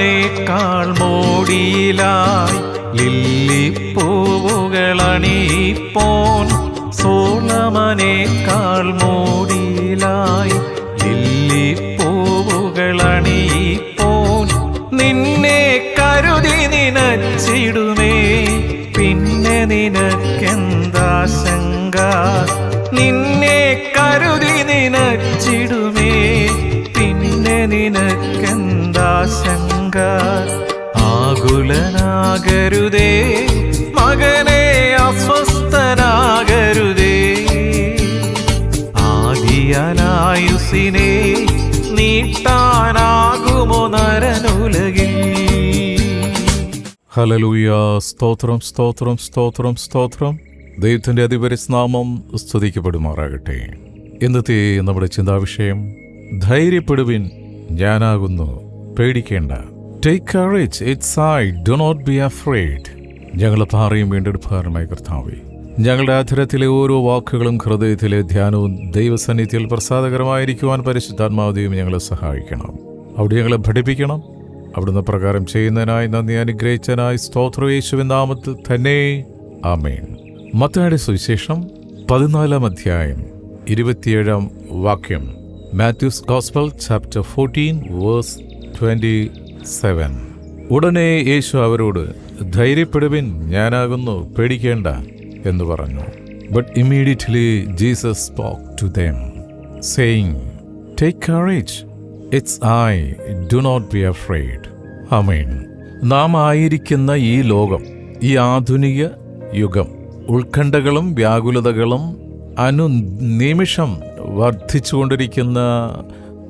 സോളമനേക്കാൾ മോടിയിലായി ലില്ലിപ്പൂവുകളണിപ്പോൻ സോളമനേക്കാൾ മോടിയിലായി ലില്ലിപ്പൂവുകളണിപ്പോൻ നിന്നെ കരുതി നിനച്ചിടുമേ പിന്നെ നിനക്കെന്താശങ്ക? നിന്നെ കരുതി നിനച്ചിടുമേ പിന്നെ നിനക്കെന്താശങ്ക ആകുലനാകരുതേ മകനെ അസ്വസ്ഥനാകരുതേ. ആദിയലായുസിനെ നീട്ടാനാകുമോ നരനുലകിൽ? ഹലലൂയ സ്തോത്രം സ്തോത്രം സ്തോത്രം സ്തോത്രം. ദൈവത്തിന്റെ അതിപരിസ്നാമം സ്തുതിക്കപ്പെടുമാറാകട്ടെ. ഇന്നത്തെ നമ്മുടെ ചിന്താവിഷയം ധൈര്യപ്പെടുവിൻ ഞാനാകുന്നു. പേടിക്കേണ്ട. Take it's I do not be afraid ഞങ്ങളെ പാറയും വീണ്ടെടുപ്പുകാരനായി കർത്താവേ ഞങ്ങളുടെ അധരത്തിലെ ഓരോ വാക്കുകളും ഹൃദയത്തിലെ ധ്യാനവും ദൈവസന്നിധിയിൽ പ്രസാദകരമായിരിക്കുവാൻ പരിശുദ്ധാത്മാവതിയും ഞങ്ങളെ സഹായിക്കണം. അവിടെ ഞങ്ങളെ പഠിപ്പിക്കണം. അവിടുന്ന് പ്രകാരം ചെയ്യുന്നതിനായി നന്ദി അനുഗ്രഹിച്ചതിനായി സ്തോത്ര യേശുവിൻ നാമത്തിൽ തന്നെ. ആമേൻ. മത്തായുടെ സുവിശേഷം പതിനാലാം അധ്യായം ഇരുപത്തിയേഴാം വാക്യം. Matthew's gospel chapter fourteen verse twenty seven ഉടനെ യേശു അവരോട് ധൈര്യപ്പെടുവിൻ ഞാനാകുന്നു പേടിക്കേണ്ട എന്ന് പറഞ്ഞു. But immediately Jesus spoke to them saying take courage it's I do not be afraid amen നാം ആയിരിക്കുന്ന ഈ ലോകം ഈ ആധുനിക യുഗം ഉത്കണ്ഠകളും വ്യാകുലതകളും അനുനിമിഷം വർദ്ധിച്ചുകൊണ്ടിരിക്കുന്ന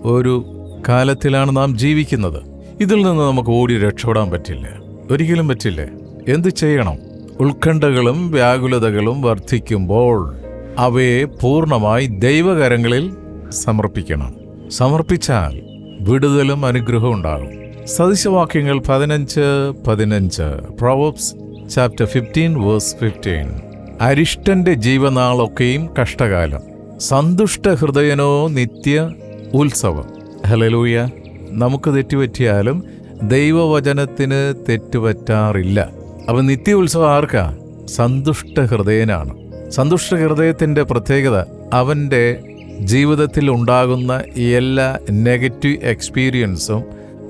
ഒരു കാലത്തിലാണ് നാം ജീവിക്കുന്നത്. ഇതിൽ നിന്ന് നമുക്ക് ഓടി രക്ഷപ്പെടാൻ പറ്റില്ല. ഒരിക്കലും പറ്റില്ല. എന്ത് ചെയ്യണം? ഉത്കണ്ഠകളും വ്യാകുലതകളും വർദ്ധിക്കുമ്പോൾ അവയെ പൂർണമായി ദൈവകരങ്ങളിൽ സമർപ്പിക്കണം. സമർപ്പിച്ചാൽ വിടുതലും അനുഗ്രഹവും ഉണ്ടാകും. സദൃശവാക്യങ്ങൾ പതിനഞ്ച് പതിനഞ്ച്. Proverbs chapter fifteen verse fifteen അരിഷ്ടന്റെ ജീവനാളൊക്കെയും കഷ്ടകാലം. സന്തുഷ്ട ഹൃദയനോ നിത്യ ഉത്സവം. ഹലലൂയ നമുക്ക് തെറ്റുപറ്റിയാലും ദൈവവചനത്തിന് തെറ്റുപറ്റാറില്ല. അപ്പം നിത്യ ഉത്സവം ആർക്കാ? സന്തുഷ്ട ഹൃദയനാണ്. സന്തുഷ്ട ഹൃദയത്തിന്റെ പ്രത്യേകത അവന്റെ ജീവിതത്തിൽ ഉണ്ടാകുന്ന എല്ലാ നെഗറ്റീവ് എക്സ്പീരിയൻസും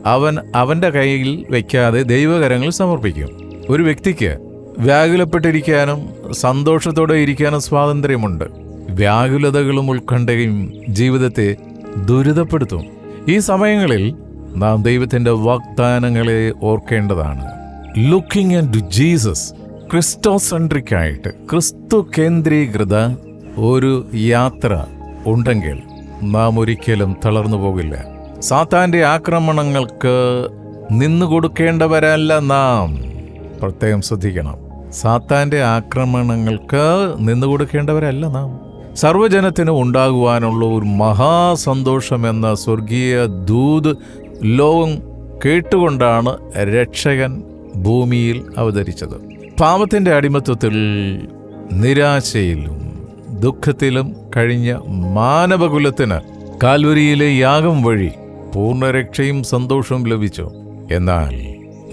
അവൻ അവന്റെ കയ്യിൽ വയ്ക്കാതെ ദൈവകരങ്ങൾ സമർപ്പിക്കും. ഒരു വ്യക്തിക്ക് വ്യാകുലപ്പെട്ടിരിക്കാനും സന്തോഷത്തോടെ ഇരിക്കാനും സ്വാതന്ത്ര്യമുണ്ട്. വ്യാകുലതകളും ഉത്കണ്ഠയും ജീവിതത്തെ ദുരിതപ്പെടുത്തും. ഈ സമയങ്ങളിൽ നാം ദൈവത്തിന്റെ വാഗ്ദാനങ്ങളെ ഓർക്കേണ്ടതാണ്. Looking and to Jesus christocentric ആയിട്ട് ക്രിസ്തു കേന്ദ്രീകൃത ഒരു യാത്ര ഉണ്ടെങ്കിൽ നാം ഒരിക്കലും തളർന്നു പോകില്ല. സാത്താന്റെ ആക്രമണങ്ങൾക്ക് നിന്നു കൊടുക്കേണ്ടവരല്ല നാം. പ്രത്യേകം ശ്രദ്ധിക്കണം. സാത്താന്റെ ആക്രമണങ്ങൾക്ക് നിന്നു കൊടുക്കേണ്ടവരല്ല നാം. സർവജനത്തിന് ഉണ്ടാകുവാനുള്ള ഒരു മഹാസന്തോഷം എന്ന സ്വർഗീയ ദൂത് ലോകം കേട്ടുകൊണ്ടാണ് രക്ഷകൻ ഭൂമിയിൽ അവതരിച്ചത്. പാപത്തിന്റെ അടിമത്വത്തിൽ നിരാശയിലും ദുഃഖത്തിലും കഴിഞ്ഞ മാനവകുലത്തിന് കാൽവരിയിലെ യാഗം വഴി പൂർണരക്ഷയും സന്തോഷവും ലഭിച്ചു. എന്നാൽ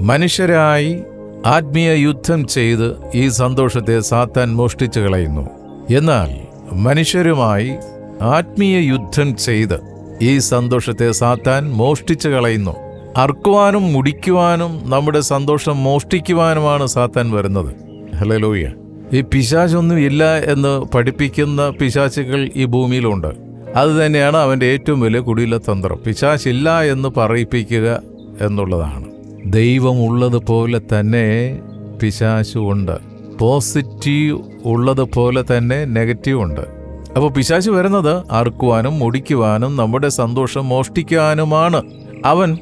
മനുഷ്യരായി ആത്മീയ യുദ്ധം ചെയ്ത് ഈ സന്തോഷത്തെ സാത്താൻ മോഷ്ടിച്ചു കളയുന്നു. എന്നാൽ മനുഷ്യരുമായി ആത്മീയ യുദ്ധം ചെയ്ത് ഈ സന്തോഷത്തെ സാത്താൻ മോഷ്ടിച്ചു കളയുന്നു. അർക്കുവാനും മുടിക്കുവാനും നമ്മുടെ സന്തോഷം മോഷ്ടിക്കുവാനുമാണ് സാത്താൻ വരുന്നത്. ഹലലോയ്യ ഈ പിശാചൊന്നും ഇല്ല എന്ന് പഠിപ്പിക്കുന്ന പിശാചുകൾ ഈ ഭൂമിയിലുണ്ട്. അത് തന്നെയാണ് അവന്റെ ഏറ്റവും വലിയ കുടിയിലെ തന്ത്രം. പിശാശില്ല എന്ന് പറയിപ്പിക്കുക എന്നുള്ളതാണ്. ദൈവമുള്ളതുപോലെ തന്നെ പിശാശു ഉണ്ട്. പോസിറ്റീവ് ഉള്ളതുപോലെ തന്നെ നെഗറ്റീവ് ഉണ്ട്. അപ്പോൾ പിശാച് വരുന്നത് അറുക്കുവാനും മുടിക്കുവാനും നമ്മുടെ സന്തോഷം മോഷ്ടിക്കാനുമാണ്. അവൻ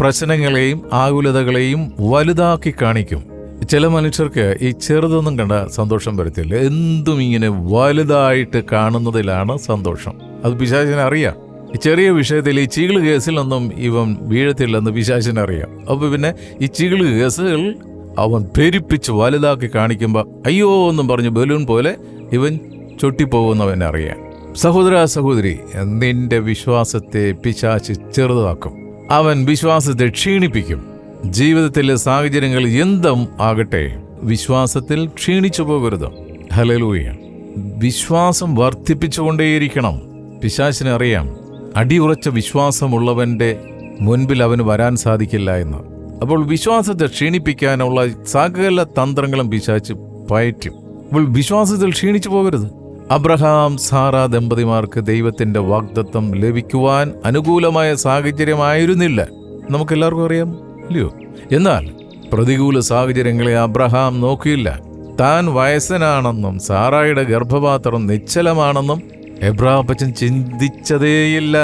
പ്രശ്നങ്ങളെയും ആകുലതകളെയും വലുതാക്കി കാണിക്കും. ചില മനുഷ്യർക്ക് ഈ ചെറുതൊന്നും കണ്ട സന്തോഷം വരത്തില്ല. എന്തും ഇങ്ങനെ വലുതായിട്ട് കാണുന്നതിലാണ് സന്തോഷം. അത് പിശാചിന് അറിയാം. ഈ ചെറിയ വിഷയത്തിൽ ഈ ചീകൾ കേസിലൊന്നും ഇവൻ വീഴത്തില്ലെന്ന് പിശാചിനറിയാം. അപ്പോൾ പിന്നെ ഈ ചീകൾ കേസുകൾ അവൻ പെരുപ്പിച്ച് വലുതാക്കി കാണിക്കുമ്പോൾ അയ്യോ എന്നും പറഞ്ഞ് ബലൂൺ പോലെ ഇവൻ ചൊട്ടിപ്പോകുന്നവൻ അറിയാം സഹോദര സഹോദരി നിന്റെ വിശ്വാസത്തെ പിശാച്ച് ചെറുതാക്കും. അവൻ വിശ്വാസത്തെ ക്ഷീണിപ്പിക്കും. ജീവിതത്തിലെ സാഹചര്യങ്ങൾ എന്തും ആകട്ടെ വിശ്വാസത്തിൽ ക്ഷീണിച്ചു പോകരുത്. ഹലലൂയ വിശ്വാസം വർദ്ധിപ്പിച്ചുകൊണ്ടേയിരിക്കണം. പിശാചിനെ അറിയാം അടിയുറച്ച വിശ്വാസമുള്ളവന്റെ മുൻപിൽ അവന് വരാൻ സാധിക്കില്ല എന്ന്. അപ്പോൾ വിശ്വാസത്തെ ക്ഷീണിപ്പിക്കാനുള്ള സകല തന്ത്രങ്ങളും പിശാച്ച് പയറ്റും. അപ്പോൾ വിശ്വാസത്തിൽ ക്ഷീണിച്ചു പോകരുത്. അബ്രഹാം സാറ ദമ്പതിമാർക്ക് ദൈവത്തിന്റെ വാഗ്ദത്വം ലഭിക്കുവാൻ അനുകൂലമായ സാഹചര്യമായിരുന്നില്ല. നമുക്കെല്ലാവർക്കും അറിയാം അല്ലയോ എന്നാൽ പ്രതികൂല സാഹചര്യങ്ങളെ അബ്രഹാം നോക്കിയില്ല. താൻ വയസ്സനാണെന്നും സാറായുടെ ഗർഭപാത്രം നിശ്ചലമാണെന്നും എബ്രാപ്പച്ചൻ ചിന്തിച്ചതേയില്ല.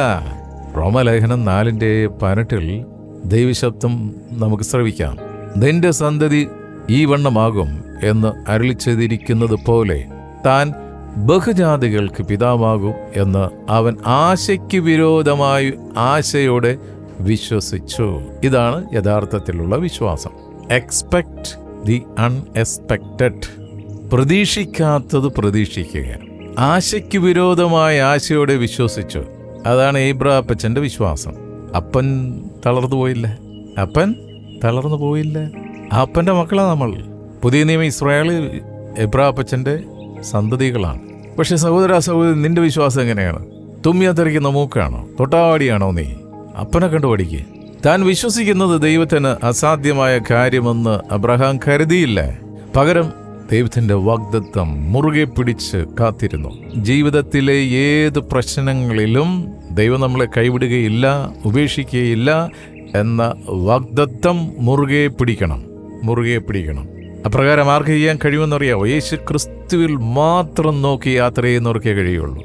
റോമലേഖനം നാലിന്റെ പതിനെട്ടിൽ ദൈവശബ്ദം നമുക്ക് ശ്രവിക്കാം. നിന്റെ സന്തതി ഈ വണ്ണമാകും എന്ന് അരളി ചെയ്തിരിക്കുന്നത് പോലെ താൻ ബഹുജാതികൾക്ക് പിതാവാകും എന്ന് അവൻ ആശയ്ക്ക് വിരോധമായി ആശയോടെ വിശ്വസിച്ചു. ഇതാണ് യഥാർത്ഥത്തിലുള്ള വിശ്വാസം. എക്സ്പെക്ട് ദി അൺഎക്സ്പെക്റ്റഡ് പ്രതീക്ഷിക്കാത്തത് പ്രതീക്ഷിക്കുക. ആശയ്ക്ക് വിരോധമായ ആശയോടെ വിശ്വസിച്ചു. അതാണ് ഏബ്രാപ്പച്ചന്റെ വിശ്വാസം. അപ്പൻ തളർന്നു പോയില്ല? അപ്പൻ തളർന്നു പോയില്ല? അപ്പന്റെ മക്കളാണ് നമ്മൾ. പുതിയ നിയമം ഇസ്രായേൽ എബ്രാപ്പച്ചന്റെ സന്തതികളാണ്. പക്ഷെ സഹോദര സഹോദരി നിന്റെ വിശ്വാസം എങ്ങനെയാണ്? തുമ്മിയ തെറിക്കുന്ന മൂക്കാണോ? തൊട്ടാവാടിയാണോ നീ? അപ്പനെ കണ്ടു പഠിക്കുക താൻ വിശ്വസിക്കുന്നത് ദൈവത്തിന് അസാധ്യമായ കാര്യമെന്ന് അബ്രഹാം കരുതിയില്ല? പകരം ദൈവത്തിന്റെ വാഗ്ദത്വം മുറുകെ പിടിച്ച് കാത്തിരുന്നു. ജീവിതത്തിലെ ഏത് പ്രശ്നങ്ങളിലും ദൈവം നമ്മളെ കൈവിടുകയില്ല ഉപേക്ഷിക്കുകയില്ല എന്ന വാഗ്ദത്വം മുറുകെ പിടിക്കണം മുറുകെ പിടിക്കണം. അപ്രകാരം ആർക്ക് ചെയ്യാൻ കഴിയുമെന്നറിയാമോ യേശു ക്രിസ്തുവിൽ മാത്രം നോക്കി യാത്ര ചെയ്യുന്നവർക്കേ കഴിയുള്ളൂ.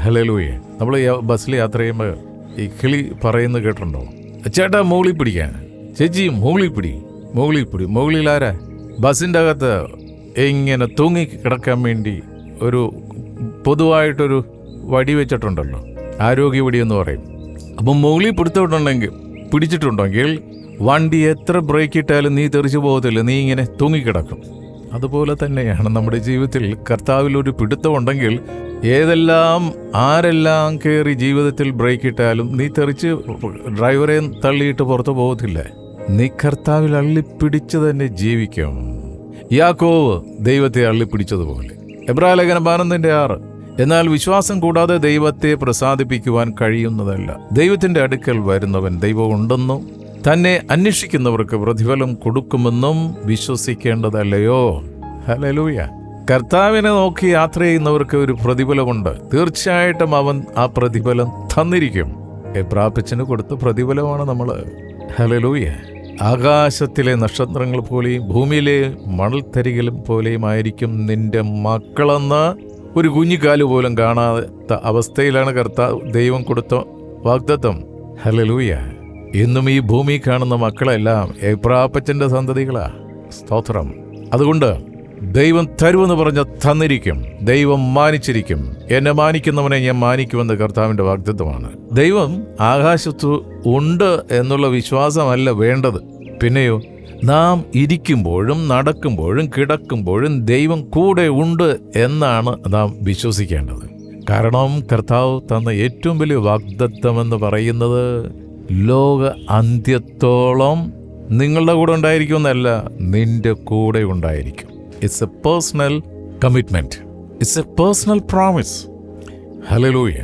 ഹലലൂയെ നമ്മൾ ബസ്സിൽ യാത്ര ചെയ്യുമ്പോൾ ഈ കിളി പറയുന്നത് കേട്ടിട്ടുണ്ടോ? ചേട്ടാ മുകളിൽ പിടിക്കാൻ. ചേച്ചി മുകളിൽ പിടി മുകളിൽ പിടി. മുകളിൽ ആരാ? ബസ്സിന്റെ അകത്ത് ഇങ്ങനെ തൂങ്ങി കിടക്കാൻ വേണ്ടി ഒരു പൊതുവായിട്ടൊരു വടി വെച്ചിട്ടുണ്ടല്ലോ. ആരോഗ്യ വടി എന്ന് പറയും. അപ്പം മുകളിൽ പിടുത്തിട്ടുണ്ടെങ്കിൽ പിടിച്ചിട്ടുണ്ടെങ്കിൽ വണ്ടി എത്ര ബ്രേക്ക് ഇട്ടാലും നീ തെറിച്ചു പോകത്തില്ല. നീ ഇങ്ങനെ തൂങ്ങിക്കിടക്കും അതുപോലെ തന്നെയാണ് നമ്മുടെ ജീവിതത്തിൽ കർത്താവിൽ ഒരു പിടുത്തമുണ്ടെങ്കിൽ ഏതെല്ലാം ആരെല്ലാം കയറി ജീവിതത്തിൽ ബ്രേക്ക് ഇട്ടാലും നീ തെറിച്ച് ഡ്രൈവറെ തള്ളിയിട്ട് പുറത്തു പോകത്തില്ല. നീ കർത്താവിൽ അള്ളിപ്പിടിച്ച് തന്നെ ജീവിക്കും. യാക്കോവ് ദൈവത്തെ അള്ളിപ്പിടിച്ചതുപോലെ. എബ്രാലേഖനം പതിനൊന്നിന്റെ ആറ്. എന്നാൽ വിശ്വാസം കൂടാതെ ദൈവത്തെ പ്രസാദിപ്പിക്കുവാൻ കഴിയുന്നതല്ല. ദൈവത്തിന്റെ അടുക്കൽ വരുന്നവൻ ദൈവം ഉണ്ടെന്നും തന്നെ അന്വേഷിക്കുന്നവർക്ക് പ്രതിഫലം കൊടുക്കുമെന്നും വിശ്വസിക്കേണ്ടതല്ലയോ? ഹലലൂയ കർത്താവിനെ നോക്കി യാത്ര ചെയ്യുന്നവർക്ക് ഒരു പ്രതിഫലമുണ്ട്. തീർച്ചയായിട്ടും അവൻ ആ പ്രതിഫലം തന്നിരിക്കും. പ്രാപ്പിച്ചിന് കൊടുത്ത പ്രതിഫലമാണ് നമ്മൾ ഹലലൂയ ആകാശത്തിലെ നക്ഷത്രങ്ങൾ പോലെയും ഭൂമിയിലെ മണൽത്തരികൾ പോലെയും ആയിരിക്കും നിന്റെ മക്കളെന്ന് ഒരു കുഞ്ഞിക്കാൽ പോലും കാണാത്ത അവസ്ഥയിലാണ് കർത്താവ് ദൈവം കൊടുത്ത വാഗ്ദത്തം. ഹലലൂയ ഇന്നും ഈ ഭൂമി കാണുന്ന മക്കളെല്ലാം ഏപ്രാപ്പച്ചന്റെ സന്തതികളാ. സ്തോത്രം. അതുകൊണ്ട് ദൈവം തരുമെന്ന് പറഞ്ഞ തന്നിരിക്കും. ദൈവം മാനിച്ചിരിക്കും. എന്നെ മാനിക്കുന്നവനെ ഞാൻ മാനിക്കുമെന്ന് കർത്താവിന്റെ വാഗ്ദത്വമാണ് ദൈവം ആകാശത്ത് ഉണ്ട് എന്നുള്ള വിശ്വാസമല്ല വേണ്ടത്. പിന്നെയോ നാം ഇരിക്കുമ്പോഴും നടക്കുമ്പോഴും കിടക്കുമ്പോഴും ദൈവം കൂടെ ഉണ്ട് എന്നാണ് നാം വിശ്വസിക്കേണ്ടത്. കാരണം കർത്താവ് തന്ന ഏറ്റവും വലിയ വാഗ്ദത്വം എന്ന് പറയുന്നത് ലോക അന്ത്യത്തോളം നിങ്ങളുടെ കൂടെ ഉണ്ടായിരിക്കുമെന്നല്ല നിന്റെ കൂടെ ഉണ്ടായിരിക്കും. It's a personal commitment it's a personal promise hallelujah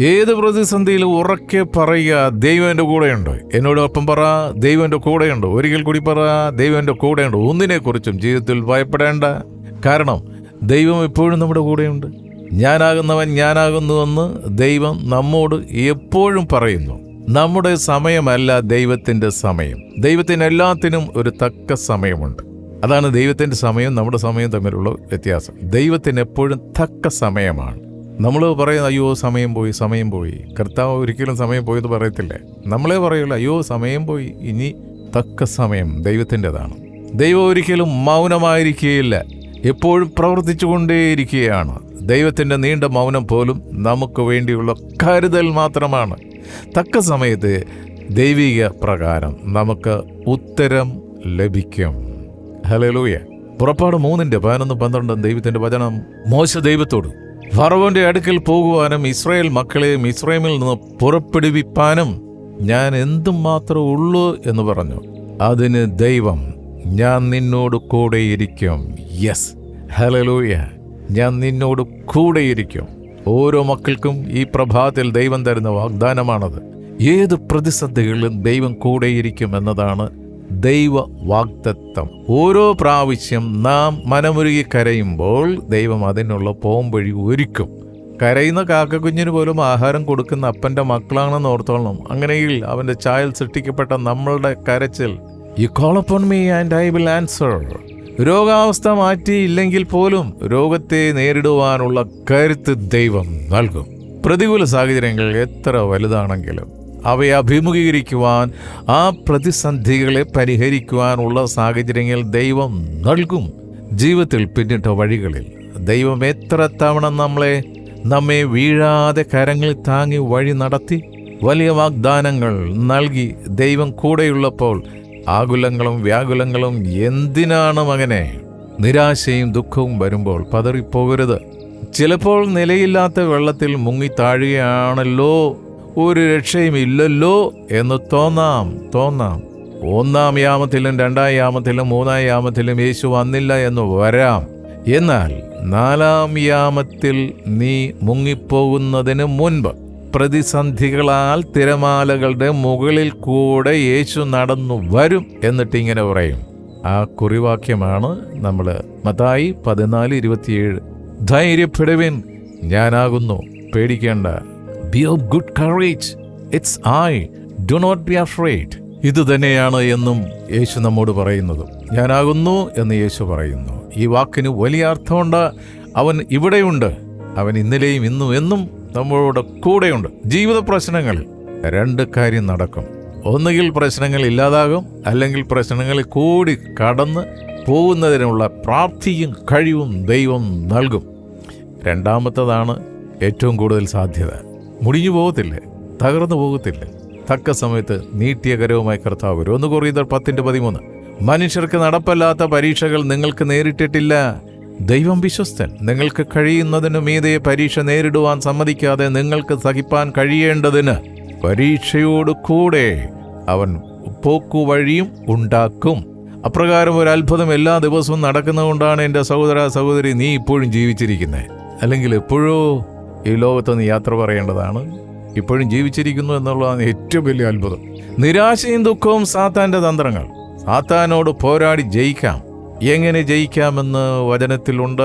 ഏത് പ്രതിസന്ധിയിലും ഉറക്കെ പറയുക ദൈവം എന്റെ കൂടെയുണ്ട്. എന്നോടൊപ്പം പറ ദൈവം എന്റെ കൂടെയുണ്ട്. ഒരിക്കൽ കൂടി പറ ദൈവം എന്റെ കൂടെയുണ്ട്. ഒന്നിനെക്കുറിച്ചും ജീവിതത്തിൽ ഭയപ്പെടേണ്ട കാരണം ദൈവം എപ്പോഴും നമ്മുടെ കൂടെയുണ്ട്. ഞാനാകുന്നവൻ ഞാനാകുന്നുവെന്ന് ദൈവം നമ്മോട് എപ്പോഴും പറയുന്നു. നമ്മുടെ സമയമല്ല ദൈവത്തിന്റെ സമയം. ദൈവത്തിന് എല്ലാത്തിനും ഒരു തക്ക സമയമുണ്ട്. അതാണ് ദൈവത്തിന്റെ സമയവും നമ്മുടെ സമയവും തമ്മിലുള്ള വ്യത്യാസം. ദൈവത്തിന് എപ്പോഴും തക്ക സമയമാണ്. നമ്മൾ പറയുന്ന അയ്യോ സമയം പോയി സമയം പോയി. കർത്താവ് ഒരിക്കലും സമയം പോയെന്ന് പറയത്തില്ലേ. നമ്മളെ പറയുള്ളൂ അയ്യോ സമയം പോയി ഇനി തക്ക സമയം ദൈവത്തിന്റെതാണ്. ദൈവം ഒരിക്കലും മൗനമായിരിക്കുകയില്ല എപ്പോഴും പ്രവർത്തിച്ചുകൊണ്ടേയിരിക്കുകയാണ് ദൈവത്തിന്റെ നീണ്ട മൗനം പോലും നമുക്ക് വേണ്ടിയുള്ള കരുതൽ മാത്രമാണ്. തക്ക സമയത്ത് ദൈവിക പ്രകാരം നമുക്ക് ഉത്തരം ലഭിക്കും. ഹലലൂയ പുറപ്പാട് മൂന്നിന്റെ പതിനൊന്ന് പന്ത്രണ്ടും ദൈവത്തിന്റെ വചനം മോശ ദൈവത്തോട് ഫറവോന്റെ അടുക്കൽ പോകുവാനും ഇസ്രായേൽ മക്കളെയും ഇസ്രായേമിൽ നിന്ന് പുറപ്പെടുവിപ്പാനും ഞാൻ എന്തും മാത്രം ഉള്ളൂ എന്ന് പറഞ്ഞു. അതിന് ദൈവം ഞാൻ നിന്നോട് കൂടെയിരിക്കും. യെസ് ഹലലൂയ ഞാൻ നിന്നോട് കൂടെയിരിക്കും. ഓരോ മക്കൾക്കും ഈ പ്രഭാതത്തിൽ ദൈവം തരുന്ന വാഗ്ദാനമാണത്. ഏത് പ്രതിസന്ധികളിലും ദൈവം കൂടെയിരിക്കും എന്നതാണ് ദൈവ വാഗ്ദത്തം ഓരോ പ്രാവശ്യം നാം മനമുരുകി കരയുമ്പോൾ ദൈവം അതിനുള്ള പോംവഴി ഒരുക്കും. കരയുന്ന കാക്കക്കുഞ്ഞിന് പോലും ആഹാരം കൊടുക്കുന്ന അപ്പന്റെ മക്കളാണെന്ന് ഓർത്തോളണം. അങ്ങനെയെങ്കിൽ അവന്റെ ചായൽ സൃഷ്ടിക്കപ്പെട്ട നമ്മളുടെ കരച്ചിൽ you call upon me and I will answer രോഗാവസ്ഥ മാറ്റിയില്ലെങ്കിൽ പോലും രോഗത്തെ നേരിടുവാനുള്ള കരുത്ത് ദൈവം നൽകും. പ്രതികൂല സാഹചര്യങ്ങൾ എത്ര വലുതാണെങ്കിലും അവയെ അഭിമുഖീകരിക്കുവാൻ ആ പ്രതിസന്ധികളെ പരിഹരിക്കുവാനുള്ള സാഹചര്യങ്ങൾ ദൈവം നൽകും. ജീവിതത്തിൽ പിന്നിട്ട വഴികളിൽ ദൈവം എത്ര തവണ നമ്മളെ നമ്മെ വീഴാതെ കരങ്ങളിൽ താങ്ങി വഴി നടത്തി വലിയ വാഗ്ദാനങ്ങൾ നൽകി ദൈവം കൂടെയുള്ളപ്പോൾ ആകുലങ്ങളും വ്യാകുലങ്ങളും എന്തിനാണ് അങ്ങനെ നിരാശയും ദുഃഖവും വരുമ്പോൾ പതറിപ്പോകരുത്. ചിലപ്പോൾ നിലയില്ലാത്ത വെള്ളത്തിൽ മുങ്ങി താഴുകയാണല്ലോ. ഒരു രക്ഷയും ഇല്ലല്ലോ എന്ന് തോന്നാം തോന്നാം. ഒന്നാം യാമത്തിലും രണ്ടാം യാമത്തിലും മൂന്നാം യാമത്തിലും യേശു വന്നില്ല എന്ന് വരാം. എന്നാൽ നാലാം യാമത്തിൽ നീ മുങ്ങിപ്പോകുന്നതിന് മുൻപ് പ്രതിസന്ധികളാൽ തിരമാലകളുടെ മുകളിൽ കൂടെ യേശു നടന്നു വരും എന്നിട്ട് ഇങ്ങനെ പറയും. ആ കുറിവാക്യമാണ് നമ്മൾ മതായി പതിനാല് ഇരുപത്തിയേഴ്. ധൈര്യപ്പെടുവിൻ ഞാനാകുന്നു. പേടിക്കേണ്ട. Be of good courage it's I do not be afraid ഇത് തന്നെയാണ് എന്നും യേശു നമ്മോട് പറയുന്നത്. ഞാനാകുന്നു എന്ന് യേശു പറയുന്നു. ഈ വാക്കിന് വലിയ അർത്ഥമുണ്ട്. അവൻ ഇവിടെയുണ്ട്. അവൻ ഇന്നലെയും ഇന്നും എന്നും നമ്മളോട് കൂടെയുണ്ട്. ജീവിത പ്രശ്നങ്ങളിൽ രണ്ട് കാര്യം നടക്കും. ഒന്നുകിൽ പ്രശ്നങ്ങൾ ഇല്ലാതാകും അല്ലെങ്കിൽ പ്രശ്നങ്ങളിൽ കൂടി കടന്ന് പോകുന്നതിനുള്ള പ്രാപ്തിയും കഴിവും ദൈവം നൽകും. രണ്ടാമത്തതാണ് ഏറ്റവും കൂടുതൽ സാധ്യത. മുടിഞ്ഞു പോകത്തില്ലേ? തകർന്നു പോകത്തില്ലേ? തക്ക സമയത്ത് നീട്ടിയ കരവുമായി കർത്താവ് വരും ഒന്ന് കുറയുന്ന പത്തിന്റെ പതിമൂന്ന്. മനുഷ്യർക്ക് നടപ്പല്ലാത്ത പരീക്ഷകൾ നിങ്ങൾക്ക് നേരിട്ടിട്ടില്ല. ദൈവം വിശ്വസ്തൻ നിങ്ങൾക്ക് കഴിയുന്നതിനു മീതെ പരീക്ഷ നേരിടുവാൻ സമ്മതിക്കാതെ നിങ്ങൾക്ക് സഹിപ്പാൻ കഴിയേണ്ടതിന് പരീക്ഷയോട് കൂടെ അവൻ പോക്കുവഴിയും ഉണ്ടാക്കും. അപ്രകാരം ഒരു അത്ഭുതം എല്ലാ ദിവസവും നടക്കുന്നതുകൊണ്ടാണ് എന്റെ സഹോദര സഹോദരി നീ ഇപ്പോഴും ജീവിച്ചിരിക്കുന്നത് അല്ലെങ്കിൽ എപ്പോഴോ ഈ ലോകത്ത് യാത്ര പറയേണ്ടതാണ്. ഇപ്പോഴും ജീവിച്ചിരിക്കുന്നു എന്നുള്ളതാണ് ഏറ്റവും വലിയ അത്ഭുതം. നിരാശയും ദുഃഖവും സാത്താന്റെ തന്ത്രങ്ങൾ. സാത്താനോട് പോരാടി ജയിക്കാം. എങ്ങനെ ജയിക്കാമെന്ന് വചനത്തിലുണ്ട്.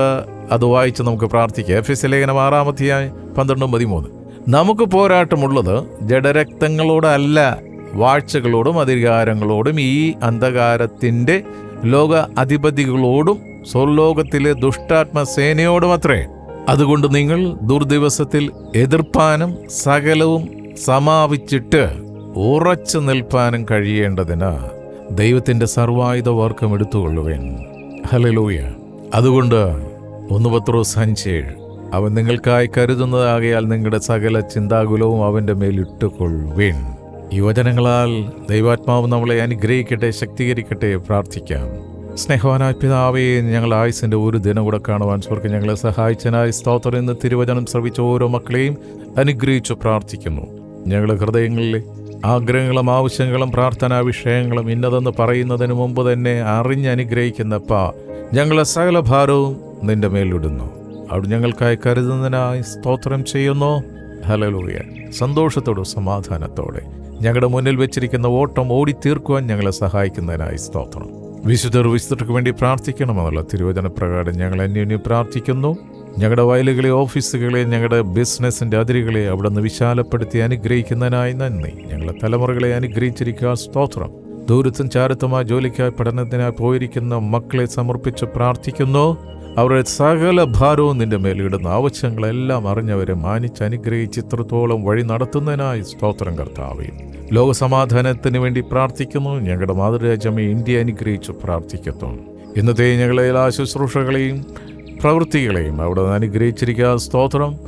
അത് വായിച്ച് നമുക്ക് പ്രാർത്ഥിക്കാം. എഫ് എസ് ലേഖനം ആറാമത്തെയായി പന്ത്രണ്ടും പതിമൂന്ന്. നമുക്ക് പോരാട്ടമുള്ളത് ജഡരക്തങ്ങളോടല്ല വാഴ്ചകളോടും അധികാരങ്ങളോടും ഈ അന്ധകാരത്തിന്റെ ലോക അധിപതികളോടും സ്വർലോകത്തിലെ ദുഷ്ടാത്മസേനയോടും അത്രേ അതുകൊണ്ട് നിങ്ങൾ ദുർദിവസത്തിൽ എതിർപ്പാനും സകലവും സമാപിച്ചിട്ട് ഉറച്ചു നിൽപ്പാനും കഴിയേണ്ടതിന് ദൈവത്തിന്റെ സർവായുധ വർക്കം എടുത്തുകൊള്ളുവേൻ. ഹലലൂയ അതുകൊണ്ട് ഒന്ന് പത്രോസ് അഞ്ചേഴ്. അവൻ നിങ്ങൾക്കായി കരുതുന്നതാകയാൽ നിങ്ങളുടെ സകല ചിന്താകുലവും അവന്റെ മേലിട്ടുകൊള്ളുവേൻ യുവജനങ്ങളാൽ ദൈവാത്മാവ് നമ്മളെ അനുഗ്രഹിക്കട്ടെ ശക്തീകരിക്കട്ടെ പ്രാർത്ഥിക്കാം. സ്നേഹവാനായ പിതാവേ ഞങ്ങൾ ആയുസിന്റെ ഒരു ദിനം കൂടെ കാണുവാൻ സ്വർഗം ഞങ്ങളെ സഹായിച്ചനായി സ്തോത്രം എന്ന് തിരുവചനം ശ്രവിച്ച ഓരോ മക്കളെയും അനുഗ്രഹിച്ചു പ്രാർത്ഥിക്കുന്നു. ഞങ്ങളുടെ ഹൃദയങ്ങളിലെ ആഗ്രഹങ്ങളും ആവശ്യങ്ങളും പ്രാർത്ഥനാ വിഷയങ്ങളും ഇന്നതെന്ന് പറയുന്നതിന് മുമ്പ് തന്നെ അറിഞ്ഞ് അനുഗ്രഹിക്കുന്നപ്പ ഞങ്ങളെ സകല ഭാരവും നിന്റെ മേലിടുന്നു. അവിടെ ഞങ്ങൾക്കായി കരുതുന്നതിനായി സ്തോത്രം ചെയ്യുന്നു. ഹലലൂയ സന്തോഷത്തോടും സമാധാനത്തോടെ ഞങ്ങളുടെ മുന്നിൽ വെച്ചിരിക്കുന്ന ഓട്ടം ഓടിത്തീർക്കുവാൻ ഞങ്ങളെ സഹായിക്കുന്നതിനായി സ്തോത്രം. വിശുദ്ധർ വിശുദ്ധർക്ക് വേണ്ടി പ്രാർത്ഥിക്കണമെന്നുള്ള തിരുവചന പ്രകാരം ഞങ്ങൾ അന്യോന്യം പ്രാർത്ഥിക്കുന്നു. ഞങ്ങളുടെ വയലുകളെ ഓഫീസുകളെ ഞങ്ങളുടെ ബിസിനസ്സിന്റെ അതിരുകളെ അവിടെ നിന്ന് വിശാലപ്പെടുത്തി അനുഗ്രഹിക്കുന്നതിനായി നന്ദി. ഞങ്ങളുടെ തലമുറകളെ അനുഗ്രഹിച്ചിരിക്കുക സ്തോത്രം. ദൂരത്തും ചാരത്തുമായ ജോലിക്കായി പഠനത്തിനായി പോയിരിക്കുന്ന മക്കളെ സമർപ്പിച്ച് പ്രാർത്ഥിക്കുന്നു. അവരുടെ സകല ഭാരവും നിന്റെ മേലിടുന്ന ആവശ്യങ്ങളെല്ലാം അറിഞ്ഞവരെ മാനിച്ച് അനുഗ്രഹിച്ച് ഇത്രത്തോളം വഴി നടത്തുന്നതിനായി സ്തോത്രം കർത്താവേ. ലോകസമാധാനത്തിന് വേണ്ടി പ്രാർത്ഥിക്കുന്നു. ഞങ്ങളുടെ മാതൃരാജ്യമേ ഇന്ത്യ അനുഗ്രഹിച്ച് പ്രാർത്ഥിക്കുന്നു. ഇന്നത്തെ ഞങ്ങളെ എല്ലാ ശുശ്രൂഷകളെയും പ്രവൃത്തികളെയും അവിടെ നിന്ന് അനുഗ്രഹിച്ചിരിക്കുക. സ്തോത്രം.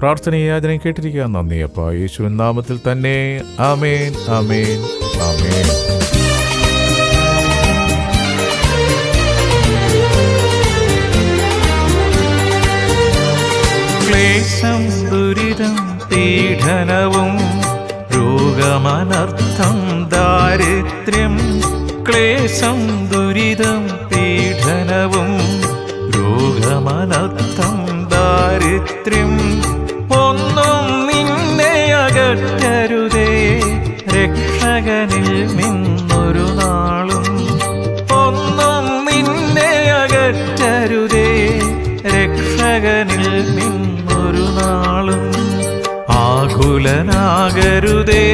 പ്രാർത്ഥനയും യാചനയും കേട്ടിരിക്കുക. നന്ദി യേശുവിൻ നാമത്തിൽ തന്നെ. ആമേൻ. ആമേൻ. ആമേൻ. ക്ലേശം ദുരിതം പീഡനവും രോഗമനർത്ഥം ദാരിദ്ര്യം ക്ലേശം ദുരിതം പീഡനവും രോഗമനർത്ഥം ദാരിദ്ര്യം. ഒന്നും നിന്നെ അകറ്റരുതേ രക്ഷകനിൽ നിന്നൊരു നാളും. ഒന്നും നിന്നെ അകറ്റരുതേ രക്ഷകനിൽ നിന്നൊരു നാളും. ആകുലനാകരുതേ